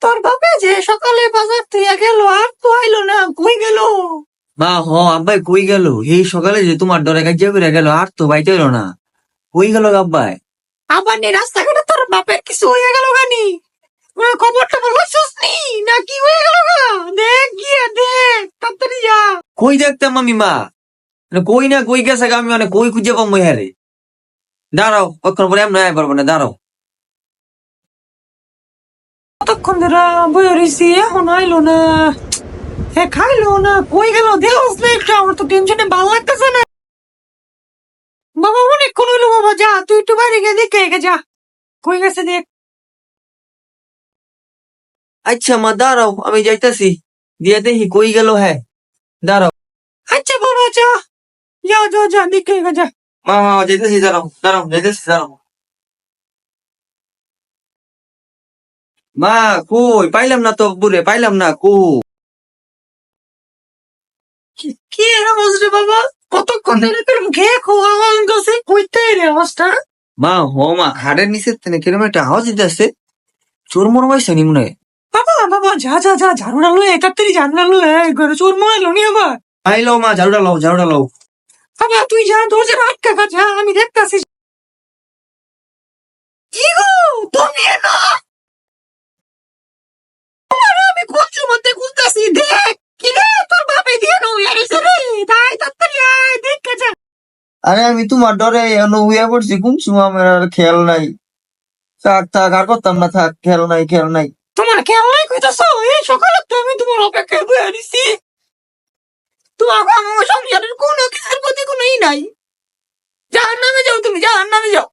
তোর বাপে যে সকালে বাজার থেকে গেল আর তো আইলো না কই গেল? মা হ আব্বাই কই গেল? এই সকালে যে তোমার ডরে কাজিয়া করে গেল আর তো বাইতে হলো না। কই গেল আব্বাই? আবার নে রাস্তাঘাটে তোর বাপের কিছু হয়ে গেল গানি ওই খবরটা বলছিস নি? না কি হয়ে গেল গা? দেখ গিয়া দেখ তাড়াতাড়ি যা। কই দেখতাম আমি মা? মানে কই না কই গেছে আমি মানে কই খুঁজে পাবো হ্যারে দাঁড়াও অক্ষণ পরে এমন পারব না দাঁড়াও। কতক্ষণ ধরে বই রইছি এখন আইলো না হে খাইলো না কই গেল? দেহস না একটু আমার তো টেনশনে ভালো লাগতেছে না। বাবা অনেকক্ষণ হইল বাবা যা তুই একটু বাইরে গিয়ে দেখে যা। কই গেছে দেখ। আচ্ছা মা দাঁড়াও আমি যাইতাছি। দিয়ে দেখি কই গেল হ্যাঁ দাঁড়াও। আচ্ছা বাবা যা। যা যা যা দেখে যা। মা মা যাইতেছি দাঁড়াও দাঁড়াও যাইতেছি দাঁড়াও। মা কই? পাইলাম না তো বুড়ে পাইলাম না কো কি- রে বাবা? কতক্ষণ ধরে তোর মুখে খোয়া গেছে? কইতে রে আওয়াজটা। মা হো মা খাড়ের নিচে তেনে কিরম একটা আওয়াজ দিতেছে। চোর মর পাইছে নি মনে বাবা বাবা যা যা যা ঝাড়ুটা লয়ে একাত্তরি ঝাড়ুটা লয়ে ঘরে চোর মনে নি আবার। আই লও মা ঝাড়ুটা লও ঝাড়ুটা লও। বাবা তুই যা দরজার আটকা যা আমি দেখতাছি কি গো তুমি না আরে আমি কচু মধ্যে খুঁজতাছি দেখ কি রে তোর বাপে দিয়ে নো ইয়ারিছে রে তাই তাড়াতাড়ি আয় দেখ যা আরে আমি তোমার ডরে এনো উইয়া পড়ছি ঘুমছু আমার আর খেয়াল নাই। থাক থাক, আর করতাম না, থাক, খেয়াল নাই খেয়াল নাই। তোমার খেয়াল নাই কইতাছ? এই সকালে তো আমি তোমার অপেক্ষা করে আনিছি। তোমার আমার সংসারের কোনো কিছুর প্রতি কোনো ই নাই। জাহার নামে যাও তুমি জাহার নামে যাও।